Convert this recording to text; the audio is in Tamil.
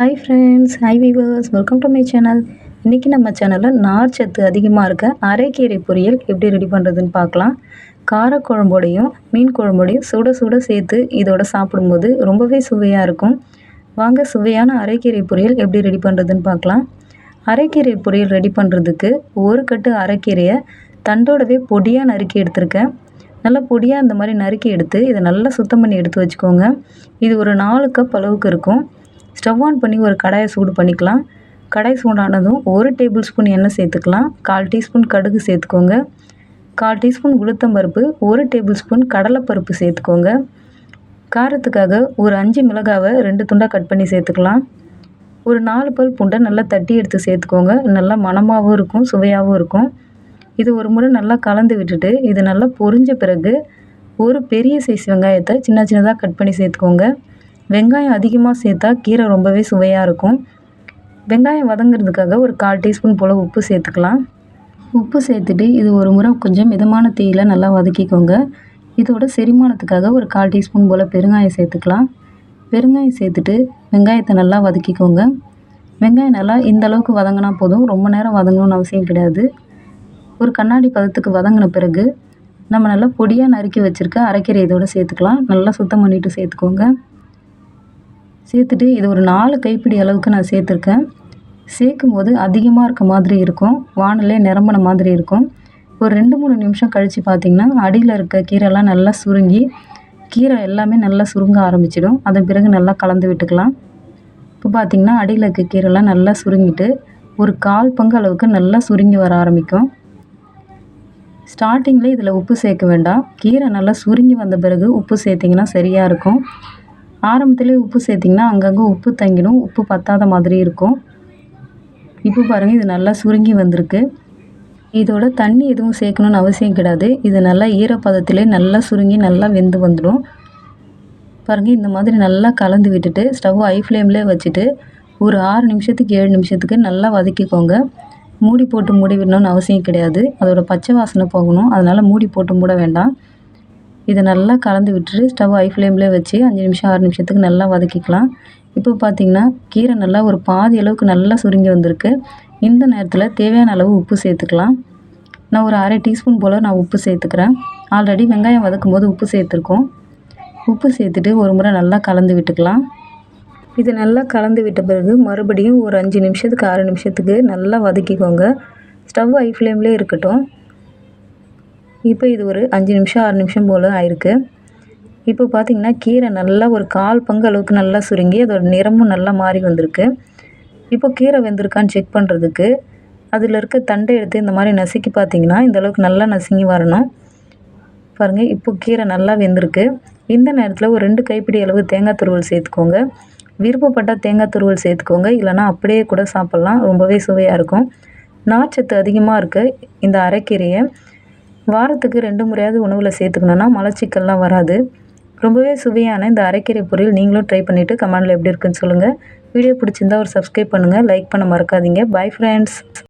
Hi friends hi viewers welcome to my channel இன்றைக்கி நம்ம சேனலில் நார் சத்து அதிகமாக இருக்க அரைக்கீரை பொரியல் எப்படி ரெடி பண்ணுறதுன்னு பார்க்கலாம். காரக்குழம்போடையும் மீன் குழம்போடையும் சுட சுட சேர்த்து இதோட சாப்பிடும்போது ரொம்பவே சுவையாக இருக்கும். வாங்க சுவையான அரைக்கீரை பொரியல் எப்படி ரெடி பண்ணுறதுன்னு பார்க்கலாம். அரைக்கீரை பொரியல் ரெடி பண்ணுறதுக்கு ஒரு கட்டு அரைக்கீரையை தண்டோடவே பொடியாக நறுக்கி எடுத்திருக்கேன். நல்லா பொடியாக இந்த மாதிரி நறுக்கி எடுத்து இதை நல்லா சுத்தம் பண்ணி எடுத்து வச்சுக்கோங்க. இது ஒரு நாலு கப் அளவுக்கு இருக்கும். ஸ்டவ் ஆன் பண்ணி ஒரு கடாயை சூடு பண்ணிக்கலாம். கடாய் சூடானதும் ஒரு டேபிள் ஸ்பூன் எண்ணெய் சேர்த்துக்கலாம். கால் டீஸ்பூன் கடுகு சேர்த்துக்கோங்க. கால் டீஸ்பூன் உளுத்தம்பருப்பு ஒரு டேபிள் ஸ்பூன் கடலைப்பருப்பு சேர்த்துக்கோங்க. காரத்துக்காக ஒரு அஞ்சு மிளகாவை ரெண்டு துண்டாக கட் பண்ணி சேர்த்துக்கலாம். ஒரு நாலு பல் பூண்டை நல்லா தட்டி எடுத்து சேர்த்துக்கோங்க. நல்லா மணமாகவும் இருக்கும் சுவையாகவும் இருக்கும். இது ஒரு முறை நல்லா கலந்து விட்டுட்டு இது நல்லா பொரிஞ்ச பிறகு ஒரு பெரிய சைஸ் வெங்காயத்தை சின்ன சின்னதாக கட் பண்ணி சேர்த்துக்கோங்க. வெங்காயம் அதிகமாக சேர்த்தா கீரை ரொம்பவே சுவையாக இருக்கும். வெங்காயம் வதங்கிறதுக்காக ஒரு கால் டீஸ்பூன் போல் உப்பு சேர்த்துக்கலாம். உப்பு சேர்த்துட்டு இது ஒரு முறை கொஞ்சம் மிதமான தீயில் நல்லா வதக்கிக்கோங்க. இதோட செரிமானத்துக்காக ஒரு கால் டீஸ்பூன் போல் பெருங்காயம் சேர்த்துக்கலாம். பெருங்காயம் சேர்த்துட்டு வெங்காயத்தை நல்லா வதக்கிக்கோங்க. வெங்காயம் நல்லா இந்த அளவுக்கு வதங்கினா போதும். ரொம்ப நேரம் வதங்கணும்னு அவசியம் கிடையாது. ஒரு கண்ணாடி பதத்துக்கு வதங்கின பிறகு நம்ம நல்லா பொடியாக நறுக்கி வச்சுருக்க அரைக்கீரை இதோடு சேர்த்துக்கலாம். நல்லா சுத்தம் பண்ணிவிட்டு சேர்த்துக்கோங்க. சேர்த்துட்டு இது ஒரு நாலு கைப்பிடி அளவுக்கு நான் சேர்த்துருக்கேன். சேர்க்கும் போது அதிகமாக இருக்க மாதிரி இருக்கும். வானிலே நிரம்பின மாதிரி இருக்கும். ஒரு ரெண்டு மூணு நிமிஷம் கழித்து பார்த்திங்கன்னா அடியில் இருக்க கீரைலாம் நல்லா சுருங்கி கீரை எல்லாமே நல்லா சுருங்க ஆரம்பிச்சிடும். அதன் பிறகு நல்லா கலந்து விட்டுக்கலாம். இப்போ பார்த்திங்கன்னா அடியில் இருக்க கீரைலாம் நல்லா சுருங்கிட்டு ஒரு கால் பங்கு அளவுக்கு நல்லா சுருங்கி வர ஆரம்பிக்கும். ஸ்டார்டிங்கில் இதில் உப்பு சேர்க்க வேண்டாம். கீரை நல்லா சுருங்கி வந்த பிறகு உப்பு சேர்த்திங்கன்னா சரியாக இருக்கும். ஆரம்பத்துலேயே உப்பு சேர்த்திங்கன்னா அங்கங்கே உப்பு தங்கிடும். உப்பு பத்தாத மாதிரி இருக்கும். இப்போ பாருங்கள் இது நல்லா சுருங்கி வந்திருக்கு. இதோட தண்ணி எதுவும் சேர்க்கணுன்னு அவசியம் கிடையாது. இது நல்லா ஈரப்பதத்திலே நல்லா சுருங்கி நல்லா வெந்து வந்துடும். பாருங்கள் இந்த மாதிரி நல்லா கலந்து விட்டுட்டு ஸ்டவ் ஐ ஃப்ளேம்லேயே வச்சுட்டு ஒரு ஆறு நிமிஷத்துக்கு ஏழு நிமிஷத்துக்கு நல்லா வதக்கிக்கோங்க. மூடி போட்டு மூடி விடணும்னு அவசியம் கிடையாது. அதோட பச்சை வாசனை போகணும். அதனால் மூடி போட்டு மூட வேண்டாம். இதை நல்லா கலந்து விட்டுட்டு ஸ்டவ் ஹை ஃப்ளேம்லேயே வச்சு அஞ்சு நிமிஷம் ஆறு நிமிஷத்துக்கு நல்லா வதக்கிக்கலாம். இப்போ பார்த்திங்கன்னா கீரை நல்லா ஒரு பாதி அளவுக்கு நல்லா சுருங்கி வந்திருக்கு. இந்த நேரத்தில் தேவையான அளவு உப்பு சேர்த்துக்கலாம். நான் ஒரு அரை டீஸ்பூன் போல் நான் உப்பு சேர்த்துக்கிறேன். ஆல்ரெடி வெங்காயம் வதக்கும் போது உப்பு சேர்த்துருக்கோம். உப்பு சேர்த்துட்டு ஒரு முறை நல்லா கலந்து விட்டுக்கலாம். இது நல்லா கலந்து விட்ட பிறகு மறுபடியும் ஒரு அஞ்சு நிமிஷத்துக்கு ஆறு நிமிஷத்துக்கு நல்லா வதக்கிக்கோங்க. ஸ்டவ் ஹை ஃப்ளேம்லேயே இருக்கட்டும். இப்போ இது ஒரு அஞ்சு நிமிஷம் ஆறு நிமிஷம் போல் ஆயிருக்கு. இப்போ பார்த்திங்கன்னா கீரை நல்லா ஒரு கால் பங்கு அளவுக்கு நல்லா சுருங்கி அதோட நிறமும் நல்லா மாறி வந்திருக்கு. இப்போ கீரை வெந்திருக்கான்னு செக் பண்ணுறதுக்கு அதில் இருக்க தண்டை எடுத்து இந்த மாதிரி நசுக்கி பார்த்தீங்கன்னா இந்த அளவுக்கு நல்லா நசுங்கி வரணும். பாருங்கள் இப்போ கீரை நல்லா வெந்திருக்கு. இந்த நேரத்தில் ஒரு ரெண்டு கைப்பிடி அளவு தேங்காய் துருவல் சேர்த்துக்கோங்க. விருப்பப்பட்டால் தேங்காய் துருவல் சேர்த்துக்கோங்க. இல்லைனா அப்படியே கூட சாப்பிட்லாம். ரொம்பவே சுவையாக இருக்கும். நார்ச்சத்து அதிகமாக இருக்க. இந்த அரைக்கீரையை வாரத்துக்கு ரெண்டு முறையாவது உணவில் சேர்த்துக்கணுன்னா மலச்சிக்கல்லாம் வராது. ரொம்பவே சுவையான இந்த அரைக்கீரை பொரியல் நீங்களும் ட்ரை பண்ணிவிட்டு கமெண்டில் எப்படி இருக்குன்னு சொல்லுங்கள் வீடியோ பிடிச்சிருந்தா ஒரு சப்ஸ்கிரைப் பண்ணுங்கள் லைக் பண்ண மறக்காதீங்க. Bye friends